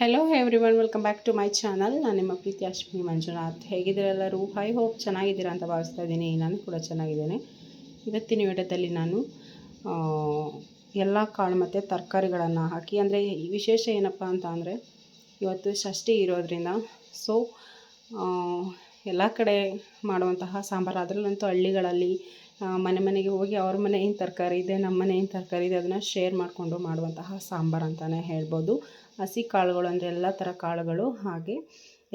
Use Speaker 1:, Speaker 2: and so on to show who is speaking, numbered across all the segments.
Speaker 1: Hello everyone welcome back to my channel ನಾನು ನಿಮ್ಮ ಪ್ರೀತಿ ಅಶ್ವಿನಿ ಮಂಜುನಾಥ್. ಹೇಗಿದ್ದೀರೆಲ್ಲರೂ ಹೈ ಹೋಪ್ ಚೆನ್ನಾಗಿದ್ದೀರಾ ಅಂತ ಭಾವಿಸ್ತಾ ಇದ್ದೀನಿ. ನಾನು ಕೂಡ ಚೆನ್ನಾಗಿದ್ದೇನೆ. ಇವತ್ತಿನ ವಿಡಿಯೋದಲ್ಲಿ ನಾನು ಎಲ್ಲ ಕಾಳು ಮತ್ತು ತರಕಾರಿಗಳನ್ನು ಹಾಕಿ, ಅಂದರೆ ವಿಶೇಷ ಏನಪ್ಪ ಅಂತ ಅಂದರೆ, ಇವತ್ತು ಷಷ್ಠಿ ಇರೋದ್ರಿಂದ ಸೊ ಎಲ್ಲ ಕಡೆ ಮಾಡುವಂತಹ ಸಾಂಬಾರು, ಅದರಲ್ಲಂತೂ ಹಳ್ಳಿಗಳಲ್ಲಿ ಮನೆ ಮನೆಗೆ ಹೋಗಿ ಅವ್ರ ಮನೆ ಏನು ತರಕಾರಿ ಇದೆ, ನಮ್ಮ ಮನೆ ಏನು ತರಕಾರಿ ಇದೆ, ಅದನ್ನು ಶೇರ್ ಮಾಡಿಕೊಂಡು ಮಾಡುವಂತಹ ಸಾಂಬಾರು ಅಂತಲೇ ಹೇಳ್ಬೋದು. ಹಸಿ ಕಾಳುಗಳು ಅಂದರೆ ಎಲ್ಲ ಥರ ಕಾಳುಗಳು ಹಾಗೆ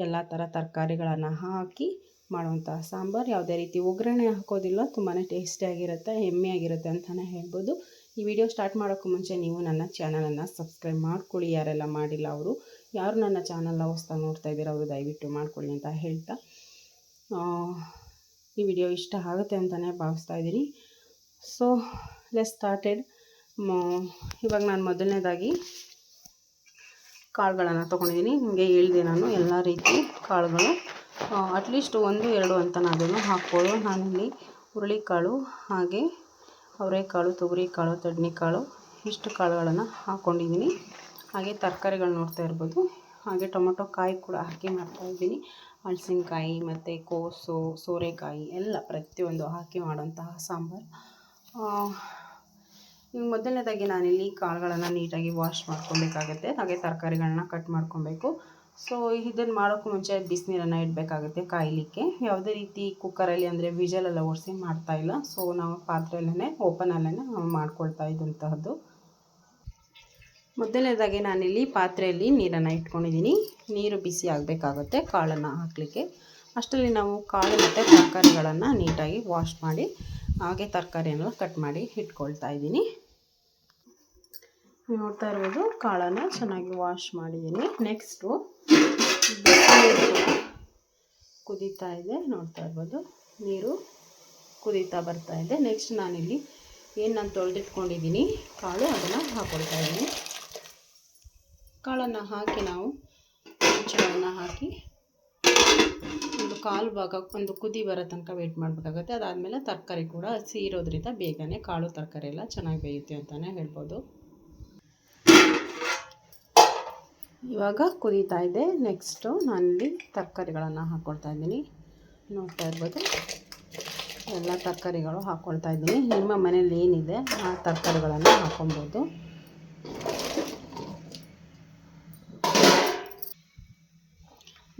Speaker 1: ಎಲ್ಲ ಥರ ತರಕಾರಿಗಳನ್ನು ಹಾಕಿ ಮಾಡುವಂತಹ ಸಾಂಬಾರು. ಯಾವುದೇ ರೀತಿ ಒಗ್ಗರಣೆ ಹಾಕೋದಿಲ್ಲ ತುಂಬಾ ಟೇಸ್ಟಿಯಾಗಿರುತ್ತೆ ಹೆಮ್ಮೆಯಾಗಿರುತ್ತೆ ಅಂತಲೇ ಹೇಳ್ಬೋದು. ಈ ವಿಡಿಯೋ ಸ್ಟಾರ್ಟ್ ಮಾಡೋಕ್ಕೂ ಮುಂಚೆ ನೀವು ನನ್ನ ಚಾನಲನ್ನು ಸಬ್ಸ್ಕ್ರೈಬ್ ಮಾಡ್ಕೊಳ್ಳಿ. ಯಾರೆಲ್ಲ ಮಾಡಿಲ್ಲ ಅವರು, ಯಾರು ನನ್ನ ಚಾನಲ್ನ ಹೊಸ್ದಾಗಿ ನೋಡ್ತಾ ಇದ್ದೀರೋ ಅವರು ದಯವಿಟ್ಟು ಮಾಡ್ಕೊಳ್ಳಿ ಅಂತ ಹೇಳ್ತಾ. ಈ ವಿಡಿಯೋ ಇಷ್ಟ ಆಗುತ್ತೆ ಅಂತಲೇ ಭಾವಿಸ್ತಾ ಇದ್ದೀನಿ. ಸೊ ಲೆಸ್ ಸ್ಟಾರ್ಟೆಡ್ ಇವಾಗ ನಾನು ಮೊದಲನೇದಾಗಿ ಕಾಳುಗಳನ್ನು ತೊಗೊಂಡಿದ್ದೀನಿ ನಿಮಗೆ ಹೇಳಿದೆ ನಾನು ಎಲ್ಲ ರೀತಿ ಕಾಳುಗಳು. ಅಟ್ಲೀಸ್ಟ್ ಒಂದು, ಎರಡು ಅಂತ ನಾನು ಹಾಕ್ಬೋದು. ನಾನಿಲ್ಲಿ ಹುರುಳಿಕಾಳು ಹಾಗೆ ಅವರೆಕಾಳು, ತೊಗರಿಕಾಳು ತಡ್ನಿಕಾಳು ಇಷ್ಟು ಕಾಳುಗಳನ್ನು ಹಾಕ್ಕೊಂಡಿದ್ದೀನಿ ಹಾಗೆ ತರಕಾರಿಗಳು ನೋಡ್ತಾ ಇರ್ಬೋದು. ಹಾಗೆ ಟೊಮೊಟೊ ಕಾಯಿ ಕೂಡ ಹಾಕಿ ಮಾಡ್ತಾಯಿದ್ದೀನಿ ಹಲಸಿನಕಾಯಿ ಮತ್ತು ಕೋಸು, ಸೋರೆಕಾಯಿ ಎಲ್ಲ ಪ್ರತಿಯೊಂದು ಹಾಕಿ ಮಾಡುವಂತಹ ಸಾಂಬಾರು. ಈಗ ಮೊದಲನೇದಾಗಿ ನಾನಿಲ್ಲಿ ಕಾಳುಗಳನ್ನು ನೀಟಾಗಿ ವಾಶ್ ಮಾಡ್ಕೊಬೇಕಾಗುತ್ತೆ. ಹಾಗೆ ತರಕಾರಿಗಳನ್ನ ಕಟ್ ಮಾಡ್ಕೊಬೇಕು. ಸೊ ಇದನ್ನು ಮಾಡೋಕ್ಕೂ ಮುಂಚೆ ಬಿಸಿನೀರನ್ನು ಇಡಬೇಕಾಗುತ್ತೆ ಕಾಯಲಿಕ್ಕೆ. ಯಾವುದೇ ರೀತಿ ಕುಕ್ಕರಲ್ಲಿ ಅಂದರೆ ವಿಜಲೆಲ್ಲ ಒರೆಸಿ ಮಾಡ್ತಾ ಇಲ್ಲ. ಸೊ ನಾವು ಪಾತ್ರೆಯಲ್ಲೇ ಓಪನಲ್ಲೇ ಮಾಡ್ಕೊಳ್ತಾ ಇದ್ದಂತಹದ್ದು. ಮೊದಲನೇದಾಗಿ ನಾನಿಲ್ಲಿ ಪಾತ್ರೆಯಲ್ಲಿ ನೀರನ್ನು ಇಟ್ಕೊಂಡಿದ್ದೀನಿ. ನೀರು ಬಿಸಿ ಆಗಬೇಕಾಗುತ್ತೆ ಕಾಳನ್ನು ಹಾಕಲಿಕ್ಕೆ. ಅಷ್ಟರಲ್ಲಿ ನಾವು ಕಾಳು ಮತ್ತು ತರಕಾರಿಗಳನ್ನು ನೀಟಾಗಿ ವಾಶ್ ಮಾಡಿ, ಹಾಗೆ ತರಕಾರಿಯನ್ನು ಕಟ್ ಮಾಡಿ ಇಟ್ಕೊಳ್ತಾ ಇದ್ದೀನಿ. ನೋಡ್ತಾ ಇರ್ಬೋದು ಕಾಳನ್ನು ಚೆನ್ನಾಗಿ ವಾಶ್ ಮಾಡಿದ್ದೀನಿ. ನೆಕ್ಸ್ಟು ಕುದೀತಾ ಇದೆ, ನೋಡ್ತಾ ಇರ್ಬೋದು. ನೀರು ಕುದೀತಾ ಬರ್ತಾ ಇದೆ. ನೆಕ್ಸ್ಟ್ ನಾನಿಲ್ಲಿ ಏನು ನಾನು ತೊಳೆದಿಟ್ಕೊಂಡಿದ್ದೀನಿ, ಕಾಳು ಅದನ್ನು ಹಾಕೊಳ್ತಾ ಇದ್ದೀನಿ. ಕಾಳನ್ನು ಹಾಕಿ ನಾವು ಮುಚ್ಚಳವನ್ನು ಹಾಕಿ ಒಂದು ಕಾಲು ಭಾಗ, ಒಂದು ಕುದಿ ಬರೋ ತನಕ ವೆಯ್ಟ್ ಮಾಡಬೇಕಾಗತ್ತೆ. ಅದಾದಮೇಲೆ ತರಕಾರಿ ಕೂಡ ಹಸಿ ಇರೋದ್ರಿಂದ ಬೇಗನೆ ಕಾಳು ತರಕಾರಿ ಎಲ್ಲ ಚೆನ್ನಾಗಿ ಬೇಯುತ್ತೆ ಅಂತಲೇ ಹೇಳ್ಬೋದು. ಇವಾಗ ಕುದೀತಾ ಇದೆ. ನೆಕ್ಸ್ಟು ನಾನಿಲ್ಲಿ ತರಕಾರಿಗಳನ್ನು ಹಾಕ್ಕೊಳ್ತಾ ಇದ್ದೀನಿ. ನೋಡ್ತಾ ಇರ್ಬೋದು. ಎಲ್ಲ ತರಕಾರಿಗಳು ಹಾಕ್ಕೊಳ್ತಾ ಇದ್ದೀನಿ. ನಿಮ್ಮ ಮನೇಲಿ ಏನಿದೆ ಆ ತರಕಾರಿಗಳನ್ನು ಹಾಕ್ಕೊಬೋದು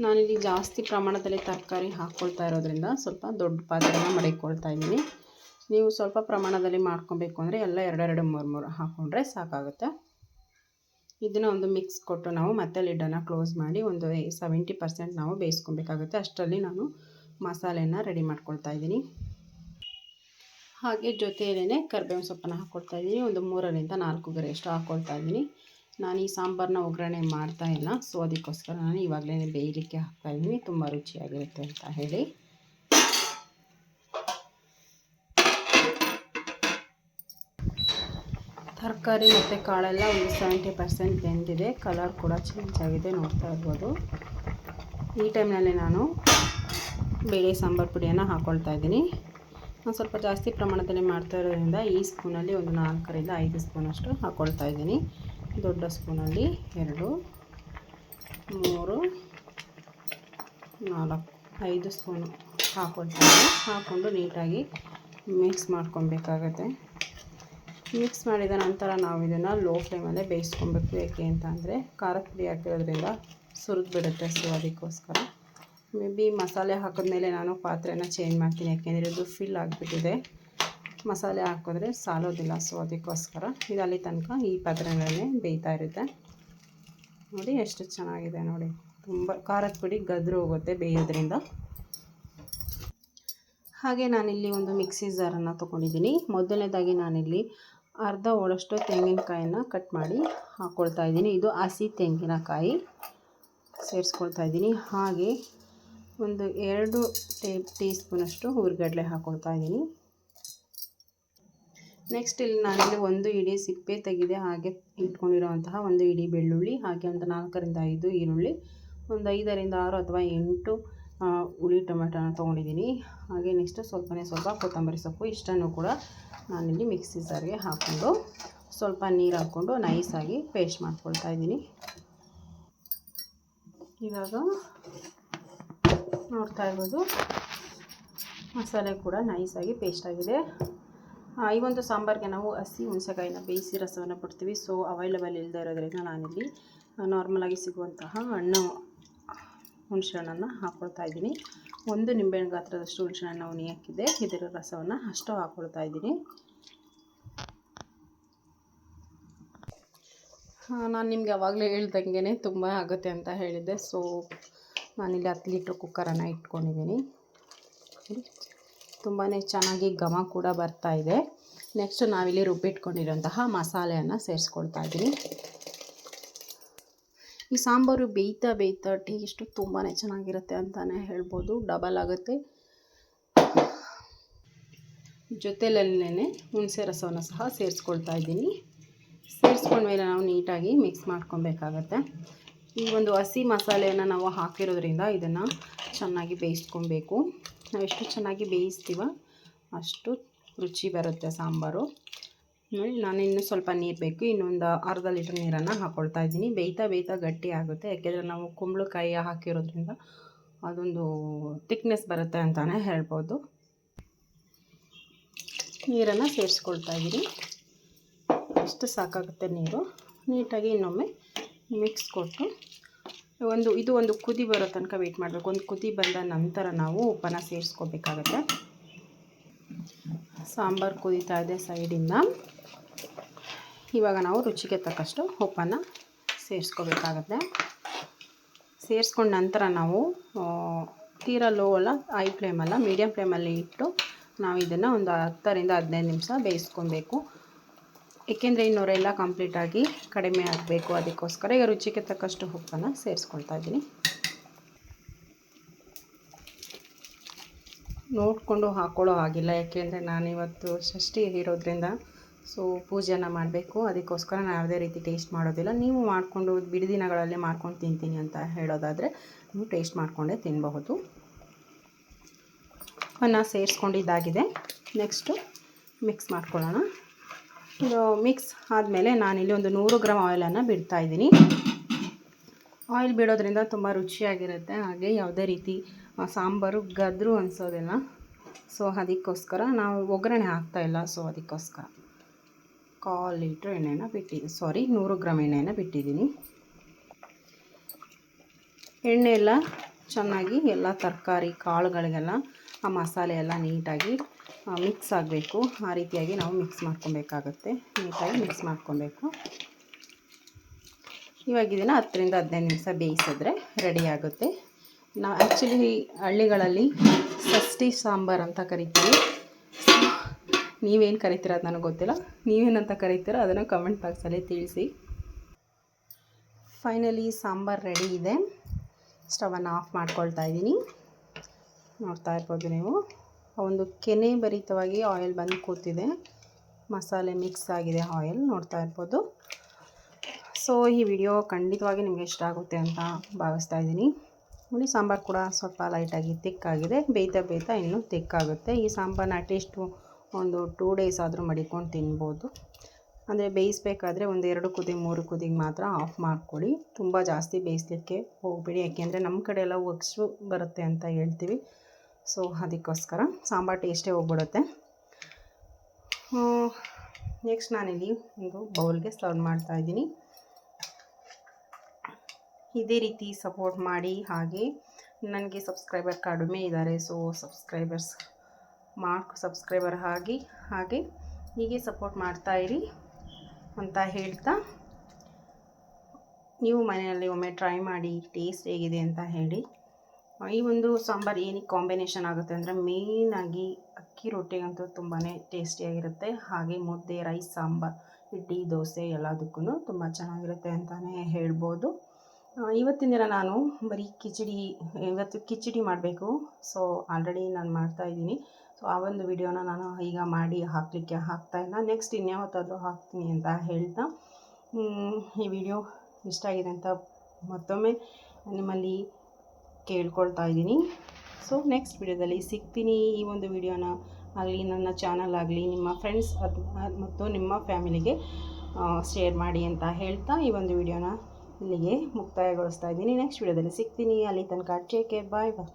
Speaker 1: ನಾನಿಲ್ಲಿ ಜಾಸ್ತಿ ಪ್ರಮಾಣದಲ್ಲಿ ತರಕಾರಿ ಹಾಕ್ಕೊಳ್ತಾ ಇರೋದ್ರಿಂದ ಸ್ವಲ್ಪ ದೊಡ್ಡ ಪಾತ್ರೆನ ಮಡಿಕೊಳ್ತಾ ಇದ್ದೀನಿ. ನೀವು ಸ್ವಲ್ಪ ಪ್ರಮಾಣದಲ್ಲಿ ಮಾಡ್ಕೊಬೇಕು ಅಂದರೆ ಎಲ್ಲ ಎರಡೆರಡು ಮೂರು ಮೂರು ಹಾಕ್ಕೊಂಡ್ರೆ ಸಾಕಾಗುತ್ತೆ. ಇದನ್ನು ಒಂದು ಮಿಕ್ಸ್ ಕೊಟ್ಟು ನಾವು ಮತ್ತೆ ಲಿಡ್ಡನ್ನು ಕ್ಲೋಸ್ ಮಾಡಿ ಒಂದು ಸೆವೆಂಟಿ ಪರ್ಸೆಂಟ್ ನಾವು ಬೇಯಿಸ್ಕೊಬೇಕಾಗುತ್ತೆ. ಅಷ್ಟರಲ್ಲಿ ನಾನು ಮಸಾಲೆನ ರೆಡಿ ಮಾಡ್ಕೊಳ್ತಾ ಇದ್ದೀನಿ. ಹಾಗೆ ಜೊತೆಯಲ್ಲೇ ಕರಿಬೇವಿನ ಸೊಪ್ಪನ್ನು ಹಾಕ್ಕೊಳ್ತಾ ಇದ್ದೀನಿ. ಒಂದು ಮೂರರಿಂದ ನಾಲ್ಕು ಗರಿಯಷ್ಟು ಹಾಕ್ಕೊಳ್ತಾ ಇದ್ದೀನಿ. ನಾನು ಈ ಸಾಂಬಾರನ್ನ ಒಗ್ಗರಣೆ ಮಾಡ್ತಾ ಇಲ್ಲ. ಸೊ, ಅದಕ್ಕೋಸ್ಕರ ನಾನು ಇವಾಗಲೇ ಬೇಯಲಿಕ್ಕೆ ಹಾಕ್ತಾ ಇದ್ದೀನಿ. ತುಂಬ ರುಚಿಯಾಗಿರುತ್ತೆ ಅಂತ ಹೇಳಿ. ತರಕಾರಿ ಮತ್ತು ಕಾಳೆಲ್ಲ ಒಂದು ಸೆವೆಂಟಿ ಪರ್ಸೆಂಟ್ ಬೆಂದಿದೆ. ಕಲರ್ ಕೂಡ ಚೇಂಜ್ ಆಗಿದೆ ನೋಡ್ತಾ ಇರ್ಬೋದು. ಈ ಟೈಮ್ನಲ್ಲಿ ನಾನು ಬೇಳೆ ಸಾಂಬಾರು ಪುಡಿಯನ್ನು ಹಾಕ್ಕೊಳ್ತಾ ಇದ್ದೀನಿ. ನಾನು ಸ್ವಲ್ಪ ಜಾಸ್ತಿ ಪ್ರಮಾಣದಲ್ಲಿ ಮಾಡ್ತಾ ಇರೋದ್ರಿಂದ ಈ ಸ್ಪೂನಲ್ಲಿ ಒಂದು ನಾಲ್ಕರಿಂದ ಐದು ಸ್ಪೂನಷ್ಟು ಹಾಕ್ಕೊಳ್ತಾ ಇದ್ದೀನಿ. ದೊಡ್ಡ ಸ್ಪೂನಲ್ಲಿ ಎರಡು, ಮೂರು, ನಾಲ್ಕು, ಐದು ಸ್ಪೂನು ಹಾಕ್ಕೊಳ್ತಾ ಇದ್ದೀನಿ. ಹಾಕ್ಕೊಂಡು ನೀಟಾಗಿ ಮಿಕ್ಸ್ ಮಾಡ್ಕೊಬೇಕಾಗತ್ತೆ ಮಿಕ್ಸ್ ಮಾಡಿದ ನಂತರ ನಾವು ಇದನ್ನು ಲೋ ಫ್ಲೇಮಲ್ಲೇ ಬೇಯಿಸ್ಕೊಬೇಕು. ಏಕೆ ಅಂತ ಅಂದರೆ ಖಾರದ ಪುಡಿ ಹಾಕಿರೋದ್ರಿಂದ ಸುರಿದು ಬಿಡುತ್ತೆ. ಸೊ ಅದಕ್ಕೋಸ್ಕರ ಮೇ ಬಿ ಮಸಾಲೆ ಹಾಕಿದ್ಮೇಲೆ ನಾನು ಪಾತ್ರೆನ ಚೇಂಜ್ ಮಾಡ್ತೀನಿ. ಯಾಕೆಂದರೆ ಇದು ಫಿಲ್ ಆಗಿಬಿಟ್ಟಿದೆ. ಮಸಾಲೆ ಹಾಕಿದ್ರೆ ಸಾಲೋದಿಲ್ಲ. ಸೊ ಅದಕ್ಕೋಸ್ಕರ ಇದು ಅಲ್ಲಿ ತನಕ ಈ ಪಾತ್ರೆಗಳನ್ನೇ ಬೇಯ್ತಾ ಇರುತ್ತೆ. ನೋಡಿ ಎಷ್ಟು ಚೆನ್ನಾಗಿದೆ ನೋಡಿ. ತುಂಬ ಖಾರದ ಪುಡಿ ಗದ್ರು ಹೋಗುತ್ತೆ ಬೇಯೋದ್ರಿಂದ. ಹಾಗೆ ನಾನಿಲ್ಲಿ ಒಂದು ಮಿಕ್ಸಿ ಜಾರನ್ನು ತೊಗೊಂಡಿದ್ದೀನಿ. ಮೊದಲನೇದಾಗಿ ನಾನಿಲ್ಲಿ ಅರ್ಧ ಹೋಳಷ್ಟು ತೆಂಗಿನಕಾಯಿನ ಕಟ್ ಮಾಡಿ ಹಾಕ್ಕೊಳ್ತಾ ಇದ್ದೀನಿ. ಇದು ಹಸಿ ತೆಂಗಿನಕಾಯಿ. ಸೇರಿಸ್ಕೊಳ್ತಾ ಇದ್ದೀನಿ. ಹಾಗೆ ಒಂದು ಎರಡು ಟೇ ಟೀ ಸ್ಪೂನಷ್ಟು ಹುರಿಗಡಲೆ ಹಾಕ್ಕೊಳ್ತಾ ಇದ್ದೀನಿ. ನೆಕ್ಸ್ಟ್ ಇಲ್ಲಿ ನಾನಿಲ್ಲಿ ಒಂದು ಇಡೀ ಸಿಪ್ಪೆ ತೆಗೆದೆ ಹಾಗೆ ಇಟ್ಕೊಂಡಿರುವಂತಹ ಒಂದು ಇಡೀ ಬೆಳ್ಳುಳ್ಳಿ, ಹಾಗೆ ಒಂದು ನಾಲ್ಕರಿಂದ ಐದು ಈರುಳ್ಳಿ, ಒಂದು ಐದರಿಂದ ಆರು ಅಥವಾ ಎಂಟು ಹುಳಿ ಟೊಮೆಟೊನ ತೊಗೊಂಡಿದ್ದೀನಿ. ಹಾಗೆ ನೆಕ್ಸ್ಟ್ ಸ್ವಲ್ಪನೇ ಸ್ವಲ್ಪ ಕೊತ್ತಂಬರಿ ಸೊಪ್ಪು ಇಷ್ಟನ್ನು ಕೂಡ ನಾನಿಲ್ಲಿ ಮಿಕ್ಸಿ ಸಾರಿಗೆ ಹಾಕ್ಕೊಂಡು ಸ್ವಲ್ಪ ನೀರು ಹಾಕ್ಕೊಂಡು ನೈಸಾಗಿ ಪೇಸ್ಟ್ ಮಾಡ್ಕೊಳ್ತಾ ಇದ್ದೀನಿ. ಇವಾಗ ನೋಡ್ತಾ ಇರ್ಬೋದು ಮಸಾಲೆ ಕೂಡ ನೈಸಾಗಿ ಪೇಸ್ಟ್ ಆಗಿದೆ. ಈ ಒಂದು ಸಾಂಬಾರಿಗೆ ನಾವು ಹಸಿ ಹುಣಸೆಕಾಯಿನ ಬೇಯಿಸಿ ರಸವನ್ನು ಕೊಡ್ತೀವಿ. ಸೊ ಅವೈಲಬಲ್ ಇಲ್ಲದೆ ಇರೋದ್ರಿಂದ ನಾನಿಲ್ಲಿ ನಾರ್ಮಲಾಗಿ ಸಿಗುವಂತಹ ಹಣ್ಣು ಹುಣಸೆ ಹಣ್ಣನ್ನು ಹಾಕ್ಕೊಳ್ತಾ ಇದ್ದೀನಿ. ಒಂದು ನಿಂಬೆಹಣ್ಣು ಗಾತ್ರದಷ್ಟು ಹುಣಸೆ ಹಣ್ಣು ಉಣಿ ಹಾಕಿದ್ದೆ. ಇದರ ರಸವನ್ನು ಅಷ್ಟು ಹಾಕ್ಕೊಳ್ತಾ ಇದ್ದೀನಿ. ನಾನು ನಿಮ್ಗೆ ಯಾವಾಗಲೇ ಹೇಳ್ದಂಗೆ ತುಂಬ ಆಗುತ್ತೆ ಅಂತ ಹೇಳಿದ್ದೆ. ಸೊ ನಾನಿಲ್ಲಿ ಹತ್ತು ಲೀಟ್ರ್ ಕುಕ್ಕರನ್ನು ಇಟ್ಕೊಂಡಿದ್ದೀನಿ. ತುಂಬಾ ಚೆನ್ನಾಗಿ ಘಮ ಕೂಡ ಬರ್ತಾ ಇದೆ. ನೆಕ್ಸ್ಟ್ ನಾವಿಲ್ಲಿ ರುಬ್ಬಿಟ್ಕೊಂಡಿರೋಂತಹ ಮಸಾಲೆಯನ್ನು ಸೇರಿಸ್ಕೊಳ್ತಾ ಇದ್ದೀನಿ. ಈ ಸಾಂಬಾರು ಬೇಯ್ತಾ ಬೇಯ್ತಾ ಟೇಸ್ಟು ತುಂಬಾ ಚೆನ್ನಾಗಿರುತ್ತೆ ಅಂತಲೇ ಹೇಳ್ಬೋದು. ಡಬಲ್ ಆಗುತ್ತೆ. ಜೊತೆಲಲ್ಲೇ ಹುಣಸೆ ರಸವನ್ನು ಸಹ ಸೇರಿಸ್ಕೊಳ್ತಾ ಇದ್ದೀನಿ. ಸೇರಿಸ್ಕೊಂಡ್ಮೇಲೆ ನಾವು ನೀಟಾಗಿ ಮಿಕ್ಸ್ ಮಾಡ್ಕೊಬೇಕಾಗತ್ತೆ. ಈ ಒಂದು ಹಸಿ ಮಸಾಲೆಯನ್ನು ನಾವು ಹಾಕಿರೋದ್ರಿಂದ ಇದನ್ನು ಚೆನ್ನಾಗಿ ಬೇಯಿಸ್ಕೊಬೇಕು. ನಾವು ಎಷ್ಟು ಚೆನ್ನಾಗಿ ಬೇಯಿಸ್ತೀವ ಅಷ್ಟು ರುಚಿ ಬರುತ್ತೆ ಸಾಂಬಾರು. ನೋಡಿ, ನಾನು ಇನ್ನೂ ಸ್ವಲ್ಪ ನೀರು ಬೇಕು. ಇನ್ನೊಂದು ಅರ್ಧ ಲೀಟ್ರ್ ನೀರನ್ನು ಹಾಕ್ಕೊಳ್ತಾ ಇದ್ದೀನಿ. ಬೇಯ್ತಾ ಬೇಯ್ತಾ ಗಟ್ಟಿ ಆಗುತ್ತೆ. ಯಾಕೆಂದರೆ ನಾವು ಕುಂಬಳಕಾಯಿ ಹಾಕಿರೋದ್ರಿಂದ ಅದೊಂದು ತಿಕ್ನೆಸ್ ಬರುತ್ತೆ ಅಂತಲೇ ಹೇಳ್ಬೋದು. ನೀರನ್ನು ಸೇರಿಸ್ಕೊಳ್ತಾ ಇದ್ದೀನಿ. ಅಷ್ಟು ಸಾಕಾಗುತ್ತೆ ನೀರು. ನೀಟಾಗಿ ಇನ್ನೊಮ್ಮೆ ಮಿಕ್ಸ್ ಕೊಟ್ಟು ಒಂದು, ಇದು ಒಂದು ಕುದಿ ಬರೋ ತನಕ ವೆಯ್ಟ್ ಮಾಡಬೇಕು. ಒಂದು ಕುದಿ ಬಂದ ನಂತರ ನಾವು ಉಪ್ಪನ್ನು ಸೇರಿಸ್ಕೋಬೇಕಾಗತ್ತೆ. ಸಾಂಬಾರು ಕುದೀತಾ ಇದೆ ಸೈಡಿಂದ ಇವಾಗ ನಾವು ರುಚಿಗೆ ತಕ್ಕಷ್ಟು ಉಪ್ಪನ್ನು ಸೇರಿಸ್ಕೋಬೇಕಾಗತ್ತೆ. ಸೇರಿಸ್ಕೊಂಡ ನಂತರ ನಾವು ತೀರಾ ಲೋ ಅಲ್ಲ ಹೈ ಫ್ಲೇಮಲ್ಲ ಮೀಡಿಯಮ್ ಫ್ಲೇಮಲ್ಲಿ ಇಟ್ಟು ನಾವು ಇದನ್ನು ಒಂದು ಹತ್ತರಿಂದ ಹದಿನೈದು ನಿಮಿಷ ಬೇಯಿಸ್ಕೊಬೇಕು. ಏಕೆಂದರೆ ಇನ್ನೂರೆಲ್ಲ ಕಂಪ್ಲೀಟಾಗಿ ಕಡಿಮೆ ಆಗಬೇಕು. ಅದಕ್ಕೋಸ್ಕರ ಈಗ ರುಚಿಗೆ ತಕ್ಕಷ್ಟು ಉಪ್ಪನ್ನು ಸೇರಿಸ್ಕೊಳ್ತಾ ಇದ್ದೀನಿ. ನೋಡಿಕೊಂಡು ಹಾಕ್ಕೊಳ್ಳೋ ಹಾಗಿಲ್ಲ. ಯಾಕೆಂದರೆ ನಾನಿವತ್ತು ಷಷ್ಠಿ ಇರೋದ್ರಿಂದ ಸೊ ಪೂಜೆನ ಮಾಡಬೇಕು. ಅದಕ್ಕೋಸ್ಕರ ನಾನು ಯಾವುದೇ ರೀತಿ ಟೇಸ್ಟ್ ಮಾಡೋದಿಲ್ಲ. ನೀವು ಮಾಡಿಕೊಂಡು ಬಿಡಿ ದಿನಗಳಲ್ಲಿ ಮಾಡ್ಕೊಂಡು ತಿಂತೀನಿ ಅಂತ ಹೇಳೋದಾದರೆ ನೀವು ಟೇಸ್ಟ್ ಮಾಡಿಕೊಂಡೇ ತಿನ್ನಬಹುದು ಅನ್ನ ಸೇರಿಸ್ಕೊಂಡಿದ್ದಾಗಿದೆ. ನೆಕ್ಸ್ಟು ಮಿಕ್ಸ್ ಮಾಡ್ಕೊಳ್ಳೋಣ. ಇದು ಮಿಕ್ಸ್ ಆದಮೇಲೆ ನಾನಿಲ್ಲಿ ಒಂದು ನೂರು ಗ್ರಾಮ್ ಆಯಿಲನ್ನು ಬಿಡ್ತಾ ಇದ್ದೀನಿ. ಆಯಿಲ್ ಬಿಡೋದ್ರಿಂದ ತುಂಬ ರುಚಿಯಾಗಿರುತ್ತೆ. ಹಾಗೆ ಯಾವುದೇ ರೀತಿ ಸಾಂಬಾರು ಗದ್ರು ಅನಿಸೋದಿಲ್ಲ. ಸೊ ಅದಕ್ಕೋಸ್ಕರ ನಾವು ಒಗ್ಗರಣೆ ಹಾಕ್ತಾಯಿಲ್ಲ ಸೊ ಅದಕ್ಕೋಸ್ಕರ. ಕಾಲು ಲೀಟ್ರ್ ಎಣ್ಣೆನ ಬಿಟ್ಟಿದ್ದೀನಿ ಸಾರಿ ನೂರು ಗ್ರಾಮ್ ಎಣ್ಣೆನ ಬಿಟ್ಟಿದ್ದೀನಿ. ಎಣ್ಣೆ ಎಲ್ಲ ಚೆನ್ನಾಗಿ ಎಲ್ಲ ತರಕಾರಿ, ಕಾಳುಗಳಿಗೆಲ್ಲ, ಆ ಮಸಾಲೆ ಎಲ್ಲ ನೀಟಾಗಿ ಮಿಕ್ಸ್ ಆಗಬೇಕು. ಆ ರೀತಿಯಾಗಿ ನಾವು ಮಿಕ್ಸ್ ಮಾಡ್ಕೊಬೇಕಾಗತ್ತೆ. ನೀಟಾಗಿ ಮಿಕ್ಸ್ ಮಾಡ್ಕೊಬೇಕು. ಇವಾಗ ಇದನ್ನು ಹತ್ತರಿಂದ ಹದಿನೈದು ನಿಮಿಷ ಬೇಯಿಸಿದ್ರೆ ರೆಡಿ ಆಗುತ್ತೆ. ನಾವು ಆ್ಯಕ್ಚುಲಿ ಹಳ್ಳಿಗಳಲ್ಲಿ ಸಷ್ಟಿ ಸಾಂಬಾರು ಅಂತ ಕರಿತೀವಿ. ನೀವೇನು ಕರಿತೀರ ಅದು ನನಗೆ ಗೊತ್ತಿಲ್ಲ. ನೀವೇನಂತ ಕರಿತೀರ ಅದನ್ನು ಕಮೆಂಟ್ ಬಾಕ್ಸಲ್ಲಿ ತಿಳಿಸಿ. ಫೈನಲಿ ಸಾಂಬಾರು ರೆಡಿ ಇದೆ. ಸ್ಟವನ್ನು ಆಫ್ ಮಾಡ್ಕೊಳ್ತಾ ಇದ್ದೀನಿ. ನೋಡ್ತಾ ಇರ್ಬೋದು ನೀವು. ಒಂದು ಕೆನೆ ಭರಿತವಾಗಿ ಆಯಿಲ್ ಬಂದು ಕೂತಿದೆ. ಮಸಾಲೆ ಮಿಕ್ಸ್ ಆಗಿದೆ ಆಯಿಲ್ ನೋಡ್ತಾ ಇರ್ಬೋದು. ಸೊ ಈ ವಿಡಿಯೋ ಖಂಡಿತವಾಗಿ ನಿಮಗೆ ಇಷ್ಟ ಆಗುತ್ತೆ ಅಂತ ಭಾವಿಸ್ತಾ ಇದ್ದೀನಿ. ನೋಡಿ ಸಾಂಬಾರು ಕೂಡ ಸ್ವಲ್ಪ ಲೈಟಾಗಿ ತಿಕ್ಕಾಗಿದೆ ಬೇಯ್ತಾ ಬೇಯ್ತಾ ಇನ್ನೂ ತಿಕ್ಕಾಗುತ್ತೆ ಈ ಸಾಂಬಾರನ್ನ ಅಟ್ಲೀಸ್ಟ್ ಒಂದು ಟೂ ಡೇಸ್ ಆದರೂ ಮಡಿಕೊಂಡು ತಿನ್ಬೋದು. ಅಂದರೆ ಬೇಯಿಸ್ಬೇಕಾದ್ರೆ ಒಂದು ಎರಡು ಕುದಿ, ಮೂರು ಕುದಿಗೆ ಮಾತ್ರ ಆಫ್ ಮಾಡ್ಕೊಳ್ಳಿ. ತುಂಬ ಜಾಸ್ತಿ ಬೇಯಿಸ್ಲಿಕ್ಕೆ ಹೋಗಬೇಡಿ. ಯಾಕೆಂದರೆ ನಮ್ಮ ಕಡೆ ಎಲ್ಲ ಒಗ್ಸು ಬರುತ್ತೆ ಅಂತ ಹೇಳ್ತೀವಿ. ಸೊ ಅದಕ್ಕೋಸ್ಕರ ಸಾಂಬಾರು ಟೇಸ್ಟೇ ಹೋಗ್ಬಿಡುತ್ತೆ. ನೆಕ್ಸ್ಟ್ ನಾನಿಲ್ಲಿ ಒಂದು ಬೌಲ್ಗೆ ಸರ್ವ್ ಮಾಡ್ತಾ ಇದ್ದೀನಿ. ಇದೇ ರೀತಿ ಸಪೋರ್ಟ್ ಮಾಡಿ, ಹಾಗೆ ನನಗೆ ಸಬ್ಸ್ಕ್ರೈಬರ್ ಕಡಿಮೆ ಇದ್ದಾರೆ ಸೊ ಸಬ್ಸ್ಕ್ರೈಬರ್ಸ್ ಮಾರ್ಕ್ ಸಬ್ಸ್ಕ್ರೈಬರ್ ಆಗಿ, ಹಾಗೆ ಹೀಗೆ ಸಪೋರ್ಟ್ ಮಾಡ್ತಾ ಇರಿ ಅಂತ ಹೇಳ್ತಾ ನೀವು ಮನೆಯಲ್ಲಿ ಒಮ್ಮೆ ಟ್ರೈ ಮಾಡಿ, ಟೇಸ್ಟ್ ಹೇಗಿದೆ ಅಂತ ಹೇಳಿ. ಈ ಒಂದು ಸಾಂಬಾರು ಏನಕ್ಕೆ ಕಾಂಬಿನೇಷನ್ ಆಗುತ್ತೆ ಅಂದರೆ ಮೇಯ್ನಾಗಿ ಅಕ್ಕಿ ರೊಟ್ಟಿಗಂತೂ ತುಂಬಾ ಟೇಸ್ಟಿಯಾಗಿರುತ್ತೆ ಹಾಗೆ ಮುದ್ದೆ, ರೈಸ್, ಸಾಂಬಾರು, ಇಡ್ಲಿ, ದೋಸೆ ಎಲ್ಲದಕ್ಕೂ ತುಂಬ ಚೆನ್ನಾಗಿರುತ್ತೆ ಅಂತಲೇ ಹೇಳ್ಬೋದು. ಇವತ್ತಿನ ದಿನ ನಾನು ಬರೀ ಕಿಚಡಿ, ಇವತ್ತು ಕಿಚಡಿ ಮಾಡಬೇಕು. ಸೊ ಆಲ್ರೆಡಿ ನಾನು ಮಾಡ್ತಾ ಇದ್ದೀನಿ. ಸೊ ಆ ಒಂದು ವಿಡಿಯೋನ ನಾನು ಈಗ ಮಾಡಿ ಹಾಕಲಿಕ್ಕೆ ಹಾಕ್ತಾಯಿಲ್ಲ ನೆಕ್ಸ್ಟ್ ಇನ್ಯಾವತ್ತಾದರೂ ಹಾಕ್ತೀನಿ ಅಂತ ಹೇಳ್ತಾ. ಈ ವಿಡಿಯೋ ಇಷ್ಟ ಆಗಿದೆ ಅಂತ ಮತ್ತೊಮ್ಮೆ ನಿಮ್ಮಲ್ಲಿ ಕೇಳ್ಕೊಳ್ತಾ ಇದ್ದೀನಿ. ಸೊ ನೆಕ್ಸ್ಟ್ ವಿಡಿಯೋದಲ್ಲಿ ಸಿಗ್ತೀನಿ. ಈ ಒಂದು ವಿಡಿಯೋನ ಆಗಲಿ, ನನ್ನ ಚಾನಲ್ ಆಗಲಿ, ನಿಮ್ಮ ಫ್ರೆಂಡ್ಸ್ ಅದು ಮತ್ತು ನಿಮ್ಮ ಫ್ಯಾಮಿಲಿಗೆ ಶೇರ್ ಮಾಡಿ ಅಂತ ಹೇಳ್ತಾ ಈ ಒಂದು ವಿಡಿಯೋನ ಇಲ್ಲಿಗೆ ಮುಕ್ತಾಯಗೊಳಿಸ್ತಾ ಇದ್ದೀನಿ. ನೆಕ್ಸ್ಟ್ ವಿಡಿಯೋದಲ್ಲಿ ಸಿಗ್ತೀನಿ. ಅಲ್ಲಿ ತನಕ ಟೇಕ್ ಕೇರ್ ಬಾಯ್ ಬಾಯ್